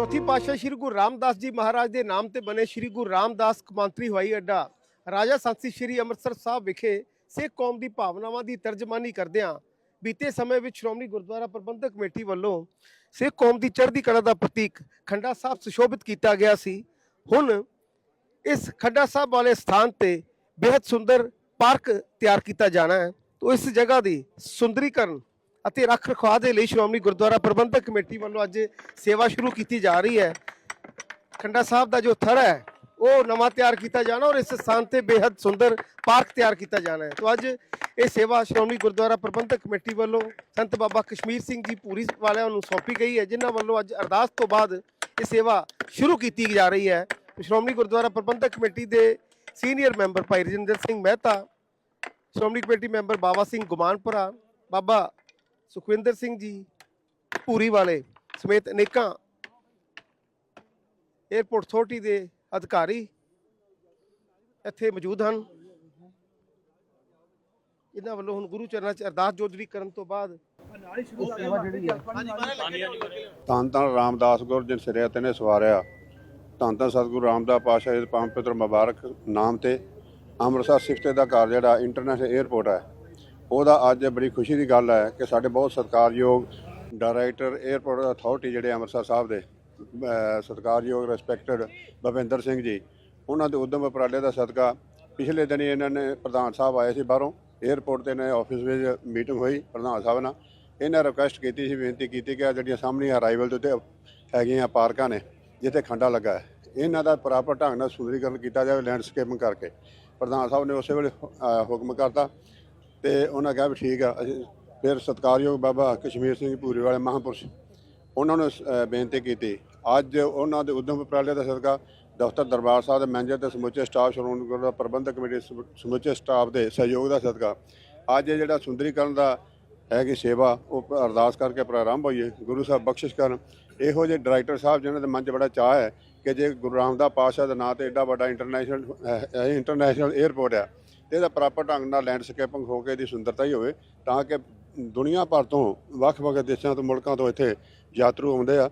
ਚੌਥੀ ਪਾਤਸ਼ਾਹ ਸ੍ਰੀ ਗੁਰੂ ਰਾਮਦਾਸ ਜੀ ਮਹਾਰਾਜ ਦੇ ਨਾਮ ਤੇ ਬਣੇ ਸ੍ਰੀ ਗੁਰੂ ਰਾਮਦਾਸ ਕਮਾਂਤਰੀ ਹਵਾਈ ਅੱਡਾ, ਰਾਜਾ ਸੰਸੀ ਸ੍ਰੀ ਅੰਮ੍ਰਿਤਸਰ ਸਾਹਿਬ ਵਿਖੇ ਸਿੱਖ ਕੌਮ ਦੀ ਭਾਵਨਾਵਾਂ ਦੀ ਤਰਜਮਾਨੀ ਕਰਦਿਆਂ ਬੀਤੇ ਸਮੇਂ ਵਿੱਚ ਸ਼੍ਰੋਮਣੀ ਗੁਰਦੁਆਰਾ ਪ੍ਰਬੰਧਕ ਕਮੇਟੀ ਵੱਲੋਂ ਸਿੱਖ ਕੌਮ ਦੀ ਚੜ੍ਹਦੀ ਕਲਾ ਦਾ ਪ੍ਰਤੀਕ ਖੰਡਾ ਸਾਹਿਬ ਸੁਸ਼ੋਭਿਤ ਕੀਤਾ ਗਿਆ ਸੀ। ਹੁਣ ਇਸ ਖੰਡਾ ਸਾਹਿਬ ਵਾਲੇ ਸਥਾਨ ਤੇ ਬੇहद ਸੁੰਦਰ ਪਾਰਕ ਤਿਆਰ ਕੀਤਾ ਜਾਣਾ ਹੈ। ਤੋਂ ਇਸ ਜਗ੍ਹਾ ਦੀ ਸੁੰਦਰੀਕਰਨ ਅਤੇ ਰੱਖ ਰਖਾਅ ਦੇ ਲਈ ਸ਼੍ਰੋਮਣੀ ਗੁਰਦੁਆਰਾ ਪ੍ਰਬੰਧਕ ਕਮੇਟੀ ਵੱਲੋਂ ਅੱਜ ਸੇਵਾ ਸ਼ੁਰੂ ਕੀਤੀ ਜਾ ਰਹੀ ਹੈ। ਖੰਡਾ ਸਾਹਿਬ ਦਾ ਜੋ ਥਰ ਹੈ, ਉਹ ਨਵਾਂ ਤਿਆਰ ਕੀਤਾ ਜਾਣਾ ਔਰ ਇਸ ਸਥਾਨ ਤੇ ਬੇहद ਸੁੰਦਰ ਪਾਰਕ ਤਿਆਰ ਕੀਤਾ ਜਾਣਾ ਹੈ। ਤੋਂ ਅੱਜ ਇਹ ਸੇਵਾ ਸ਼੍ਰੋਮਣੀ ਗੁਰਦੁਆਰਾ ਪ੍ਰਬੰਧਕ ਕਮੇਟੀ ਵੱਲੋਂ ਸੰਤ ਬਾਬਾ ਕਸ਼ਮੀਰ ਸਿੰਘ ਜੀ ਪੂਰੀ ਵਾਲਿਆਂ ਨੂੰ ਸੌਂਪੀ ਗਈ ਹੈ, ਜਿਨ੍ਹਾਂ ਵੱਲੋਂ ਅੱਜ ਅਰਦਾਸ ਤੋਂ ਬਾਅਦ ਇਹ ਸੇਵਾ ਸ਼ੁਰੂ ਕੀਤੀ ਜਾ ਰਹੀ ਹੈ। ਸ਼੍ਰੋਮਣੀ ਗੁਰਦੁਆਰਾ ਪ੍ਰਬੰਧਕ ਕਮੇਟੀ ਦੇ senior member Bhai Rajinder Singh Mehta, Shiromani committee member Baba Singh Gumanpura, Baba Sukhwinder Singh ji ਪੂਰੀ ਵਾਲੇ ਸਮੇਤ ਅਨੇਕਾਂ 에어ਪੋਰਟ ਅਥਾਰਟੀ ਦੇ ਅਧਿਕਾਰੀ ਇੱਥੇ ਮੌਜੂਦ ਹਨ। ਇਹਨਾਂ ਵੱਲੋਂ ਹੁਣ ਗੁਰੂ ਚਰਨਾਂ 'ਚ ਅਰਦਾਸ ਜੋਦਰੀ ਕਰਨ ਤੋਂ ਬਾਅਦ ਤਾਂ ਤਾਂ ਰਾਮਦਾਸ ਗੁਰ ਜਿਨ ਸਿਰਿਆ ਤਨੇ ਸਵਾਰਿਆ। ਤਾਂ ਤਾਂ ਸਤਿਗੁਰੂ ਰਾਮਦਾਸ ਪਾਸ਼ਾ ਜੀ ਦੇ ਪੰਪਿੱਤਰ ਮੁਬਾਰਕ ਨਾਮ ਤੇ ਅੰਮ੍ਰਿਤਸਰ ਸਿਫਤੇ ਦਾ ਘਰ ਜਿਹੜਾ ਇੰਟਰਨੈਸ਼ਨਲ 에어ਪੋਰਟ ਹੈ। ਉਹਦਾ ਅੱਜ ਬੜੀ ਖੁਸ਼ੀ ਦੀ ਗੱਲ ਹੈ ਕਿ ਸਾਡੇ ਬਹੁਤ ਸਤਿਕਾਰਯੋਗ ਡਾਇਰੈਕਟਰ 에ਅਰਪੋਰਟ ਅਥਾਰਟੀ ਜਿਹੜੇ ਅੰਮ੍ਰਿਤਸਰ ਸਾਹਿਬ ਦੇ ਸਤਿਕਾਰਯੋਗ ਰਿਸਪੈਕਟਡ ਭਵਿੰਦਰ ਸਿੰਘ ਜੀ, ਉਹਨਾਂ ਦੇ ਉਦਮ ਉਪਰਾਲੇ ਦਾ ਸਦਕਾ ਪਿਛਲੇ ਦਿਨੀ ਇਹਨਾਂ ਨੇ ਪ੍ਰਧਾਨ ਸਾਹਿਬ ਆਏ ਸੀ ਬਾਹਰੋਂ 에ਅਰਪੋਰਟ ਤੇ ਨੇ ਆਫਿਸ ਵਿੱਚ ਮੀਟਿੰਗ ਹੋਈ ਪ੍ਰਧਾਨ ਸਾਹਿਬ ਨਾਲ। ਇਹਨਾਂ ਰਿਕੁਐਸਟ ਕੀਤੀ ਸੀ, ਬੇਨਤੀ ਕੀਤੀ ਕਿ ਆਹ ਜਿਹੜੀਆਂ ਸਾਹਮਣੇ ਅਰਾਈਵਲ ਦੇ ਉੱਤੇ ਹੈਗੀਆਂ ਪਾਰਕਾਂ ਨੇ, ਜਿੱਥੇ ਖੰਡਾ ਲੱਗਾ ਹੈ, ਇਹਨਾਂ ਦਾ ਪ੍ਰਾਪਰ ਢੰਗ ਨਾਲ ਸੁੰਦਰੀਕਰਨ ਕੀਤਾ ਜਾਵੇ ਲੈਂਡਸਕੇਪਿੰਗ ਕਰਕੇ। ਪ੍ਰਧਾਨ ਸਾਹਿਬ ਨੇ ਉਸੇ ਵੇਲੇ ਹੁਕਮ ਕਰਤਾ ਤੇ ਉਹਨਾਂ ਕਿਹਾ ਵੀ ਠੀਕ ਆ ਅਸੀਂ ਫਿਰ ਸਤਿਕਾਰਯੋਗ ਬਾਬਾ ਕਸ਼ਮੀਰ ਸਿੰਘ ਭੂਰੀ ਵਾਲੇ ਮਹਾਂਪੁਰਸ਼ ਉਹਨਾਂ ਨੂੰ ਅਹ, ਬੇਨਤੀ ਕੀਤੀ। ਅੱਜ ਉਹਨਾਂ ਦੇ ਉਦਮ ਉਪਰਾਲੇ ਦਾ ਸਦਕਾ ਦਫ਼ਤਰ ਦਰਬਾਰ ਸਾਹਿਬ ਦੇ ਮੈਨੇਜਰ ਤੇ ਸਮੁੱਚੇ ਸਟਾਫ ਸ਼੍ਰੋਮਣੀ ਗੁਰਦੁਆਰਾ ਪ੍ਰਬੰਧਕ ਕਮੇਟੀ ਸਮੁੱਚੇ ਸਟਾਫ ਦੇ ਸਹਿਯੋਗ ਦਾ ਸਦਕਾ। ਅੱਜ ਇਹ ਜਿਹੜਾ ਸੁੰਦਰੀਕਰਨ ਦਾ ਹੈ ਕਿ ਸੇਵਾ ਉਹ ਅਰਦਾਸ ਕਰਕੇ ਪ੍ਰਾਰੰਭ ਹੋਈਏ ਗੁਰੂ ਸਾਹਿਬ ਬਖਸ਼ਿਸ਼ ਕਰਨ। ਇਹੋ ਜਿਹੇ ਡਾਇਰੈਕਟਰ ਸਾਹਿਬ ਜਿਨ੍ਹਾਂ ਦੇ ਮਨ 'ਚ ਬੜਾ ਚਾਹ ਹੈ ਕਿ ਜੇ ਗੁਰੂ ਰਾਮਦਾਸ ਪਾਤਸ਼ਾਹ ਦੇ ਨਾਂ ਤੇ ਐਡਾ ਵੱਡਾ ਇੰਟਰਨੈਸ਼ਨਲ ਇੰਟਰਨੈਸ਼ਨਲ 에ਅਰਪੋਰਟ ਹੈ ਤੇ ਇਹਦਾ ਪ੍ਰਾਪਰ ਢੰਗ ਨਾਲ ਲੈਂਡਸਕੇਪਿੰਗ ਹੋ ਕੇ ਇਹਦੀ ਸੁੰਦਰਤਾ ਹੀ ਹੋਵੇ, ਤਾਂ ਕਿ ਦੁਨੀਆ ਭਰ ਤੋਂ ਵੱਖ-ਵੱਖ ਦੇਸ਼ਾਂ ਤੋਂ ਮੁਲਕਾਂ ਤੋਂ ਇੱਥੇ ਯਾਤਰੂ ਆਉਂਦੇ ਆ।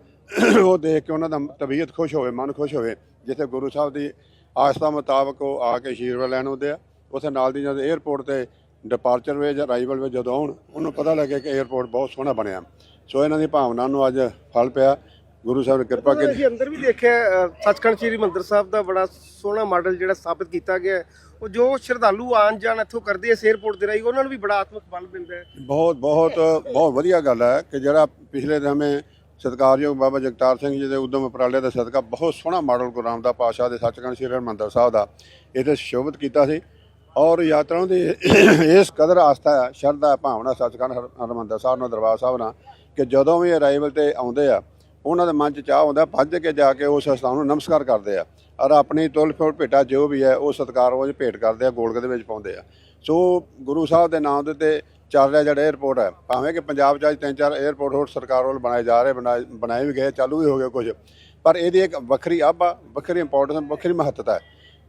ਉਹ ਦੇਖ ਕੇ ਉਹਨਾਂ ਦਾ ਤਬੀਅਤ ਖੁਸ਼ ਹੋਵੇ, ਮਨ ਖੁਸ਼ ਹੋਵੇ, ਜਿੱਥੇ ਗੁਰੂ ਸਾਹਿਬ ਦੀ ਆਸਥਾ ਮੁਤਾਬਕ ਉਹ ਆ ਕੇ ਆਸ਼ੀਰਵਾਦ ਲੈਣ ਆਉਂਦੇ ਆ। ਉੱਥੇ ਨਾਲ ਦੀ ਜਦ 에ਅਰਪੋਰਟ ਤੇ ਡਿਪਾਰਚਰ ਵੇ ਜਾਂ ਅਰਾਈਵਲ ਵੇ ਜਦੋਂ ਆਉਣ, ਉਹਨੂੰ ਪਤਾ ਲੱਗੇ ਕਿ 에ਅਰਪੋਰਟ ਬਹੁਤ ਸੋਹਣਾ ਬਣਿਆ। ਸੋ ਇਹਨਾਂ ਦੀ ਭਾਵਨਾ ਨੂੰ ਅੱਜ ਫਲ ਪਿਆ। ਗੁਰੂ ਸਾਹਿਬ ਨੇ ਕਿਰਪਾ ਕੀਤੀ। ਅਸੀਂ ਅੰਦਰ ਵੀ ਦੇਖਿਆ ਸੱਚਖੰਡ ਸ੍ਰੀ ਮੰਦਰ ਸਾਹਿਬ ਦਾ ਬੜਾ ਸੋਹਣਾ ਮਾਡਲ ਜਿਹੜਾ ਸਥਾਪਿਤ ਕੀਤਾ ਗਿਆ। ਉਹ ਜੋ ਸ਼ਰਧਾਲੂ ਆਣ ਜਾਣ ਇੱਥੋਂ ਕਰਦੇ ਆ 에ਅਰਪੋਰਟ ਦੇ ਰਾਹੀਂ ਉਹਨਾਂ ਨੂੰ ਵੀ ਬੜਾ ਆਤਮਿਕ ਬਲ ਮਿਲਦਾ ਹੈ। ਬਹੁਤ ਬਹੁਤ ਬਹੁਤ ਵਧੀਆ ਗੱਲ ਹੈ ਕਿ ਜਿਹੜਾ ਪਿਛਲੇ ਸਮੇਂ ਸਤਿਕਾਰਯੋਗ ਬਾਬਾ ਜਗਤਾਰ ਸਿੰਘ ਜੀ ਦੇ ਉਦਮ ਉਪਰਾਲੇ ਦਾ ਸਦਕਾ ਬਹੁਤ ਸੋਹਣਾ ਮਾਡਲ ਗੁਰੂ ਰਾਮਦਾਸ ਪਾਤਸ਼ਾਹ ਦੇ ਸੱਚਖੰਡ ਸ੍ਰੀ ਹਰਿਮੰਦਰ ਸਾਹਿਬ ਦਾ ਇਹਦੇ ਸ਼ੋਭਿਤ ਕੀਤਾ ਸੀ। ਔਰ ਯਾਤਰਾਵਾਂ ਦੀ ਇਸ ਕਦਰ ਆਸਥਾ ਹੈ ਸ਼ਰਧਾ ਭਾਵਨਾ ਸੱਚਖੰਡ ਹਰ- ਹਰਿਮੰਦਰ ਸਾਹਿਬ ਨਾਲ ਦਰਬਾਰ ਸਾਹਿਬ ਨਾਲ ਕਿ ਜਦੋਂ ਵੀ ਅਰਾਈਵਲ ਤੇ ਆਉਂਦੇ ਆ ਉਹਨਾਂ ਦੇ ਮਨ 'ਚ ਚਾਹ ਹੁੰਦਾ ਭੱਜ ਕੇ ਜਾ ਕੇ ਉਸ ਸਥਾਨ ਨੂੰ ਨਮਸਕਾਰ ਕਰਦੇ ਆ। ਔਰ ਆਪਣੀ ਤੁਲ ਫੁੱਲ ਭੇਟਾ ਜੋ ਵੀ ਹੈ, ਉਹ ਸਤਕਾਰ ਵਜ ਭੇਟ ਕਰਦੇ ਆ, ਗੋਲਕ ਦੇ ਵਿੱਚ ਪਾਉਂਦੇ ਆ। ਸੋ ਗੁਰੂ ਸਾਹਿਬ ਦੇ ਨਾਮ ਦੇ ਤੇ ਚੱਲ ਰਿਹਾ ਜਿਹੜਾ 에어ਪੋਰਟ ਹੈ, ਭਾਵੇਂ ਕਿ ਪੰਜਾਬ 'ਚ ਅੱਜ ਤਿੰਨ ਚਾਰ 에어ਪੋਰਟ ਹੋਰ ਸਰਕਾਰ ਵੱਲ ਬਣਾਏ ਜਾ ਰਹੇ, ਬਣਾਏ ਵੀ ਗਏ, ਚਾਲੂ ਵੀ ਹੋ ਗਏ ਕੁਝ। ਪਰ ਇਹਦੀ ਇੱਕ ਵੱਖਰੀ ਆਭਾ ਵੱਖਰੀ ਇੰਪੋਰਟੈਂਸ ਵੱਖਰੀ ਮਹੱਤਤਾ ਹੈ।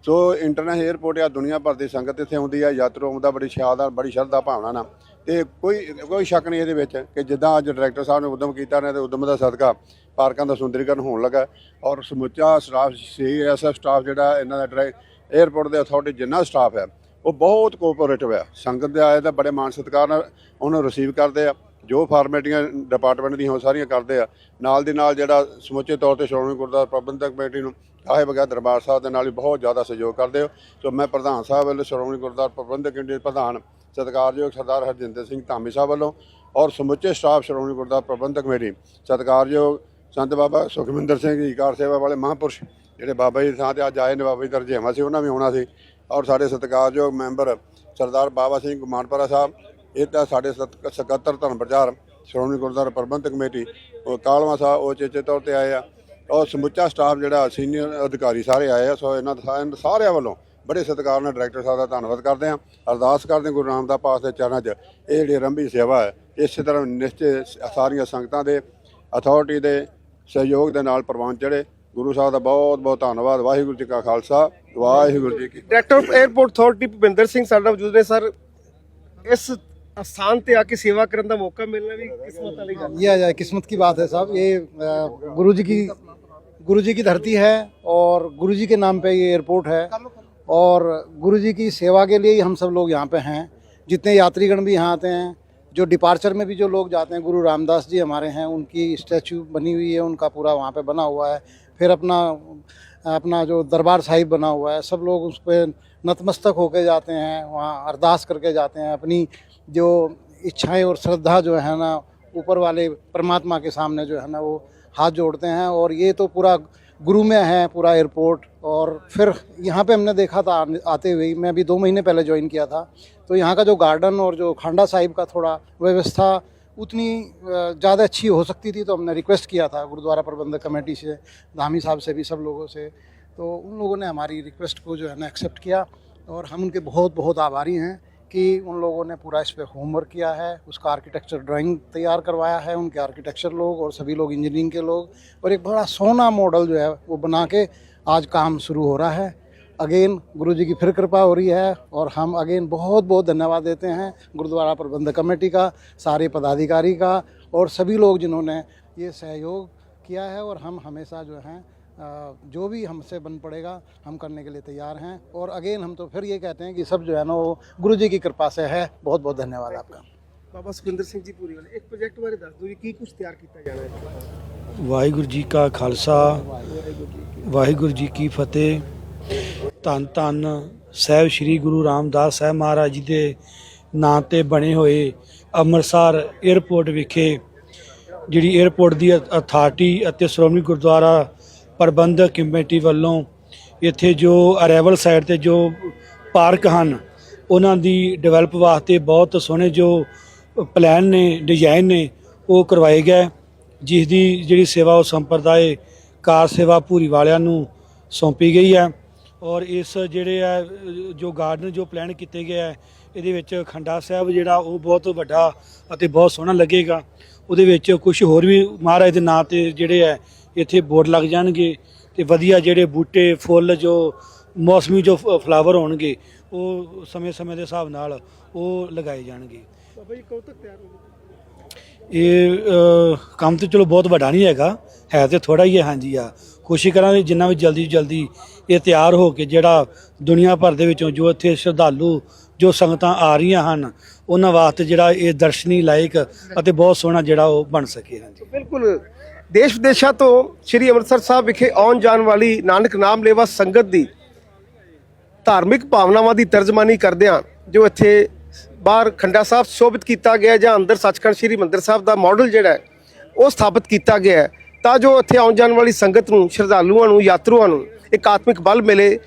ਸੋ ਇੰਟਰਨੈਸ਼ਨਲ 에어ਪੋਰਟ ਆ ਦੁਨੀਆ ਭਰ ਦੀ ਸੰਗਤ ਇੱਥੇ ਆਉਂਦੀ ਆ, ਯਾਤਰੂ ਆਉਂਦਾ, ਬੜੀ ਸ਼ਾਨਦਾਰ, ਬੜੀ ਸ਼ਰਧਾ ਭਾਵਨਾ ਨਾਲ। ਤੇ ਕੋਈ ਕੋਈ ਸ਼ੱਕ ਨਹੀਂ ਇਹਦੇ ਵਿੱਚ ਕਿ ਜਿੱਦਾਂ ਅੱਜ ਡਾਇਰੈਕਟਰ ਸਾਹਿਬ ਨੇ ਉਦਮ ਕੀਤਾ ਨੇ ਤੇ ਉਦਮ ਦਾ ਸਦਕਾ ਪਾਰਕਾਂ ਦਾ ਸੁੰਦਰੀਕਰਨ ਹੋਣ ਲੱਗਾ ਔਰ ਸਮੁੱਚਾ ਸਟਾਫ ਸੀਐਸਐਫ ਸਟਾਫ ਜਿਹੜਾ ਇਹਨਾਂ ਦਾ ਡਰਾਈਵ 에ਅਰਪੋਰਟ ਦੇ ਅਥਾਰਟੀ ਜਿੰਨਾ ਸਟਾਫ ਹੈ, ਉਹ ਬਹੁਤ ਕੋਆਪਰੇਟਿਵ ਹੈ। ਸੰਗਤ ਦੇ ਆਏ ਤਾਂ ਬੜੇ ਮਾਣ ਸਤਿਕਾਰ ਨਾਲ ਉਹਨੂੰ ਰਿਸੀਵ ਕਰਦੇ ਆ, ਜੋ ਫਾਰਮੈਟੀਆਂ ਡਿਪਾਰਟਮੈਂਟ ਦੀਆਂ ਉਹ ਸਾਰੀਆਂ ਕਰਦੇ ਆ, ਨਾਲ ਦੀ ਨਾਲ ਜਿਹੜਾ ਸਮੁੱਚੇ ਤੌਰ ਤੇ ਸ਼੍ਰੋਮਣੀ ਗੁਰਦੁਆਰਾ ਪ੍ਰਬੰਧਕ ਕਮੇਟੀ ਨੂੰ ਆਏ ਬਗੈਰ ਦਰਬਾਰ ਸਾਹਿਬ ਦੇ ਨਾਲ ਵੀ ਬਹੁਤ ਜ਼ਿਆਦਾ ਸਹਿਯੋਗ ਕਰਦੇ ਹੋ। ਸੋ ਮੈਂ ਪ੍ਰਧਾਨ ਸਾਹਿਬ ਵੱਲੋਂ ਸ਼੍ਰੋਮਣੀ ਗੁਰਦੁਆਰਾ ਪ੍ਰਬੰਧਕ ਕਮੇਟੀ ਦੇ ਪ੍ਰਧਾਨ ਸਤਿਕਾਰਯੋਗ ਸਰਦਾਰ ਹਰਜਿੰਦਰ ਸਿੰਘ ਧਾਮੀ ਸਾਹਿਬ ਵੱਲੋਂ ਔਰ ਸਮੁੱਚੇ ਸਟਾਫ ਸ਼੍ਰੋਮਣੀ ਗੁਰਦੁਆਰਾ ਪ੍ਰਬੰਧਕ ਕਮੇਟੀ, ਸਤਿਕਾਰਯੋਗ ਸੰਤ ਬਾਬਾ ਸੁਖਮਿੰਦਰ ਸਿੰਘ ਜੀ, ਕਾਰ ਸੇਵਾ ਵਾਲੇ ਮਹਾਂਪੁਰਸ਼ ਜਿਹੜੇ ਬਾਬਾ ਜੀ ਦੀ ਥਾਂ ਤੇ ਅੱਜ ਆਏ ਨੇ, ਬਾਬਾ ਜੀ ਦਾ ਰਜੇਵਾਂ ਸੀ, ਉਹਨਾਂ ਵੀ ਹੋਣਾ ਸੀ ਔਰ ਸਾਡੇ ਸਤਿਕਾਰਯੋਗ ਮੈਂਬਰ ਸਰਦਾਰ ਬਾਬਾ ਸਿੰਘ ਗੁਮਾਨਪੁਰਾ ਸਾਹਿਬ, ਇਹ ਤਾਂ ਸਾਡੇ ਸਤ- ਸਕੱਤਰ ਧਰਮ ਪ੍ਰਚਾਰ ਸ਼੍ਰੋਮਣੀ ਗੁਰਦੁਆਰਾ ਪ੍ਰਬੰਧਕ ਕਮੇਟੀ, ਉਹ ਕਾਲਵਾ ਸਾਹਿਬ, ਉਹ ਚੇਚੇ ਤੌਰ ਤੇ ਆਏ ਆ ਔਰ ਸਮੁੱਚਾ ਸਟਾਫ ਜਿਹੜਾ ਸੀਨੀਅਰ ਅਧਿਕਾਰੀ ਸਾਰੇ ਆਏ ਆ, ਸੋ ਇਹਨਾਂ ਸਾਰਿਆਂ ਵੱਲੋਂ ਬੜੇ ਸਤਿਕਾਰ ਨਾਲ ਡਾਇਰੈਕਟਰ ਸਾਹਿਬ ਦਾ ਧੰਨਵਾਦ ਕਰਦੇ ਹਾਂ। ਅਰਦਾਸ ਕਰਦੇ ਗੁਰੂ ਰਾਮਦਾਸ ਪਾਸ ਦੇ ਚਰਨਾਂ 'ਚ। ਇਹ ਜਿਹੜੀ ਰੰਭੀ ਸੇਵਾ ਹੈ ਇਸੇ ਤਰ੍ਹਾਂ ਨਿਸ਼ਚੇ ਸਾਰੀਆਂ ਸੰਗਤਾਂ ਦੇ ਅਥਾਰਟੀ ਦੇ ਸਹਿਯੋਗ ਦੇ ਨਾਲ ਪ੍ਰਵਾਨ ਚੜੇ ਗੁਰੂ ਸਾਹਿਬ ਦਾ ਬਹੁਤ ਬਹੁਤ ਧੰਨਵਾਦ। ਵਾਹਿਗੁਰੂ ਜੀ ਕਾ ਖਾਲਸਾ ਵਾਹਿਗੁਰੂ ਜੀ ਕੀ director airport authority Bhupinder Singh ਸਾਡਾ ਮੌਜੂਦ ਨੇ। ਸਰ ਇਸ स्थान पे आके सेवा करने का मौका मिलना भी किस्मत वाली बात या, या किस्मत की बात ਹੈ साहब ये गुरु जी की गुरु जी की धरती है और गुरु जी के नाम पे ये एयरपोर्ट है और गुरु जी की सेवा के लिए ही हम सब लोग यहाँ पे हैं। जितने यात्रीगण भी यहाँ आते हैं, जो डिपार्चर में भी जो लोग जाते हैं, गुरु रामदास जी हमारे हैं, उनकी स्टैचू बनी हुई है, उनका पूरा वहाँ पे बना हुआ है। फिर अपना अपना जो दरबार साहिब बना हुआ है, सब लोग उस पर नतमस्तक होके जाते हैं, वहाँ अरदास करके जाते हैं। अपनी जो इच्छाएँ और श्रद्धा जो है ना, ऊपर वाले परमात्मा के सामने जो है ना, वो हाथ जोड़ते हैं। और ये तो पूरा गुरु में है पूरा एयरपोर्ट और फिर यहाँ पे हमने देखा था आते हुए मैं अभी दो महीने पहले ज्वाइन किया था। तो यहाँ का जो गार्डन और जो खांडा साहिब का थोड़ा व्यवस्था उतनी ज़्यादा अच्छी हो सकती थी तो हमने रिक्वेस्ट किया था गुरुद्वारा प्रबंधक कमेटी से, धामी साहब से भी, सब लोगों से। तो उन लोगों ने हमारी रिक्वेस्ट को जो है ना एक्सेप्ट किया और हम उनके बहुत बहुत आभारी हैं। कि उन लोगों ने पूरा इस पर होमवर्क किया है, उसका आर्किटेक्चर ड्राइंग तैयार करवाया है, उनके आर्किटेक्चर लोग और सभी लोग इंजीनियरिंग के लोग और एक बड़ा सोना मॉडल जो है वो बना के आज काम शुरू हो रहा है। अगेन गुरु जी की फिर कृपा हो रही है और हम अगेन बहुत बहुत धन्यवाद देते हैं गुरुद्वारा प्रबंधक कमेटी का, सारे पदाधिकारी का और सभी लोग जिन्होंने ये सहयोग किया है और हम हमेशा जो हैं जो भी हमसे बन पड़ेगा हम करने के लिए तैयार हैं। और अगेन हम तो फिर ये कहते हैं कि सब जो है ना वो गुरु जी की कृपा से है। बहुत बहुत धन्यवाद आपका। ਬਾਬਾ ਸੁਖਿੰਦਰ ਸਿੰਘ ਜੀ ਪੂਰੀ ਵਾਲੇ ਇੱਕ ਪ੍ਰੋਜੈਕਟ ਬਾਰੇ ਦੱਸ ਦਿਓ ਜੀ ਕੀ ਕੁਝ ਤਿਆਰ ਕੀਤਾ ਜਾਣਾ ਹੈ ਵਾਹਿਗੁਰੂ ਜੀ ਕਾ ਖਾਲਸਾ ਵਾਹਿਗੁਰੂ ਜੀ ਕੀ ਫਤਿਹ ਧੰਨ ਧੰਨ ਸਹਿਬ ਸ੍ਰੀ ਗੁਰੂ ਰਾਮਦਾਸ ਸਾਹਿਬ ਮਹਾਰਾਜ ਜੀ ਦੇ ਨਾਂ ਤੇ ਬਣੇ ਹੋਏ ਅੰਮ੍ਰਿਤਸਰ 에ਅਰਪੋਰਟ ਵਿਖੇ ਜਿਹੜੀ 에ਅਰਪੋਰਟ ਦੀ ਅਥਾਰਟੀ ਅਤੇ ਸ਼੍ਰੋਮਣੀ ਗੁਰਦੁਆਰਾ ਪ੍ਰਬੰਧਕ ਕਮੇਟੀ ਵੱਲੋਂ ਇੱਥੇ ਜੋ ਅਰਾਈਵਲ ਸਾਈਡ ਤੇ ਜੋ ਪਾਰਕ ਹਨ, ਉਹਨਾਂ ਦੀ ਡਿਵੈਲਪ ਵਾਸਤੇ ਬਹੁਤ ਸੋਹਣੇ ਜੋ ਪਲਾਨ ਨੇ ਡਿਜ਼ਾਈਨ ਨੇ, ਉਹ ਕਰਵਾਏ ਗਏ। ਜਿਸ ਦੀ ਜਿਹੜੀ ਸੇਵਾ ਉਹ ਸੰਪਰਦਾਇ, ਕਾਰ ਸੇਵਾ ਭੂਰੀ ਵਾਲਿਆਂ ਨੂੰ ਸੌਂਪੀ ਗਈ ਹੈ। ਔਰ ਇਸ ਜਿਹੜੇ ਆ ਜੋ ਗਾਰਡਨ ਜੋ ਪਲਾਨ ਕੀਤੇ ਗਏ ਹੈ, ਇਹਦੇ ਵਿੱਚ ਖੰਡਾ ਸਾਹਿਬ ਜਿਹੜਾ ਉਹ ਬਹੁਤ ਵੱਡਾ ਅਤੇ ਬਹੁਤ ਸੋਹਣਾ ਲੱਗੇਗਾ। ਉਹਦੇ ਵਿੱਚ ਕੁਝ ਹੋਰ ਵੀ ਮਹਾਰਾਜ ਦੇ ਨਾਂ ਤੇ ਜਿਹੜੇ ਹੈ ਇੱਥੇ ਬੋਰਡ ਲੱਗ ਜਾਣਗੇ ਤੇ ਵਧੀਆ ਜਿਹੜੇ ਬੂਟੇ ਫੁੱਲ ਜੋ ਮੌਸਮੀ ਜੋ ਫਲਾਵਰ ਹੋਣਗੇ ਉਹ ਸਮੇਂ-ਸਮੇਂ ਦੇ ਹਿਸਾਬ ਨਾਲ ਉਹ ਲਗਾਏ ਜਾਣਗੇ। ਬਾਬਾ ਜੀ ਕਦੋਂ ਤੱਕ ਤਿਆਰ ਹੋਊਗਾ ਇਹ ਕੰਮ ਤੇ ਚਲੋ ਬਹੁਤ ਵੱਡਾ ਨਹੀਂ ਹੈਗਾ ਹੈ ਤੇ ਥੋੜਾ ਹੀ ਹੈ ਹਾਂਜੀ ਆ। ਕੋਸ਼ਿਸ਼ ਕਰਾਂਗੇ ਜਿੰਨਾ ਵੀ ਜਲਦੀ ਜਲਦੀ ਇਹ ਤਿਆਰ ਹੋ ਕੇ ਜਿਹੜਾ ਦੁਨੀਆ ਭਰ ਦੇ ਵਿੱਚੋਂ ਜੋ ਇੱਥੇ ਸ਼ਰਧਾਲੂ ਜੋ ਸੰਗਤਾਂ ਆ ਰਹੀਆਂ ਹਨ ਉਹਨਾਂ ਵਾਸਤੇ ਜਿਹੜਾ ਇਹ ਦਰਸ਼ਨੀ ਲਾਇਕ ਅਤੇ ਬਹੁਤ ਸੋਹਣਾ ਜਿਹੜਾ ਉਹ ਬਣ ਸਕੇ ਹਾਂਜੀ। ਬਿਲਕੁਲ। ਦੇਸ਼ ਵਿਦੇਸ਼ਾਂ ਤੋਂ ਸ੍ਰੀ ਅੰਮ੍ਰਿਤਸਰ ਸਾਹਿਬ ਵਿਖੇ ਆਉਣ ਜਾਣ ਵਾਲੀ ਨਾਨਕ ਨਾਮ ਲੇਵਾ ਸੰਗਤ ਦੀ ਧਾਰਮਿਕ ਭਾਵਨਾਵਾਂ ਦੀ ਤਰਜਮਾਨੀ ਕਰਦਿਆਂ ਜੋ ਇੱਥੇ ਬਾਹਰ ਖੰਡਾ ਸਾਹਿਬ ਸ਼ੋਭਿਤ ਕੀਤਾ ਗਿਆ ਜਾਂ ਅੰਦਰ ਸੱਚਖੰਡ ਸ੍ਰੀ ਮੰਦਿਰ ਸਾਹਿਬ ਦਾ ਮਾਡਲ ਜਿਹੜਾ ਹੈ, ਉਹ ਸਥਾਪਿਤ ਕੀਤਾ ਗਿਆ ਹੈ, ਤਾਂ ਜੋ ਇੱਥੇ ਆਉਣ ਜਾਣ ਵਾਲੀ ਸੰਗਤ ਨੂੰ, ਸ਼ਰਧਾਲੂਆਂ ਨੂੰ, ਯਾਤਰੂਆਂ ਨੂੰ ਇੱਕ ਆਤਮਿਕ ਬਲ ਮਿਲੇ।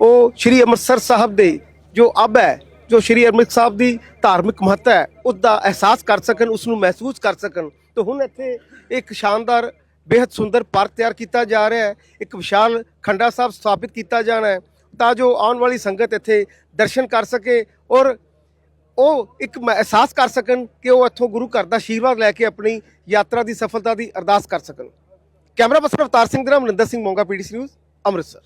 ਉਹ ਸ੍ਰੀ ਅੰਮ੍ਰਿਤਸਰ ਸਾਹਿਬ ਦੇ ਜੋ ਅਬ ਹੈ, ਜੋ ਸ੍ਰੀ ਅੰਮ੍ਰਿਤ ਸਾਹਿਬ ਦੀ ਧਾਰਮਿਕ ਮਹੱਤਤਾ ਹੈ ਉਸ ਦਾ ਅਹਿਸਾਸ ਕਰ ਸਕਣ ਉਸ ਨੂੰ ਮਹਿਸੂਸ ਕਰ ਸਕਣ ਤਾਂ ਹੁਣ ਇੱਥੇ ਇੱਕ ਸ਼ਾਨਦਾਰ ਬੇहद ਸੁੰਦਰ ਪਾਰਕ ਤਿਆਰ ਕੀਤਾ ਜਾ ਰਿਹਾ ਹੈ। ਇੱਕ ਵਿਸ਼ਾਲ ਖੰਡਾ ਸਾਹਿਬ ਸਥਾਪਿਤ ਕੀਤਾ ਜਾਣਾ ਹੈ ਤਾਂ ਜੋ ਆਉਣ ਵਾਲੀ ਸੰਗਤ ਇੱਥੇ ਦਰਸ਼ਨ ਕਰ ਸਕੇ ਔਰ ਉਹ ਇੱਕ ਮ- ਅਹਿਸਾਸ ਕਰ ਸਕਣ ਕਿ ਉਹ ਇੱਥੋਂ ਗੁਰੂ ਘਰ ਦਾ ਆਸ਼ੀਰਵਾਦ ਲੈ ਕੇ ਆਪਣੀ ਯਾਤਰਾ ਦੀ ਸਫਲਤਾ ਦੀ ਅਰਦਾਸ ਕਰ ਸਕਣ। ਕੈਮਰਾ ਪਰਸਨ ਅਵਤਾਰ ਸਿੰਘ ਦੇ ਨਾਲ ਮਨਿੰਦਰ ਸਿੰਘ ਮੋਂਗਾ, ਪੀਡੀਸੀ ਨਿਊਜ਼, ਅੰਮ੍ਰਿਤਸਰ।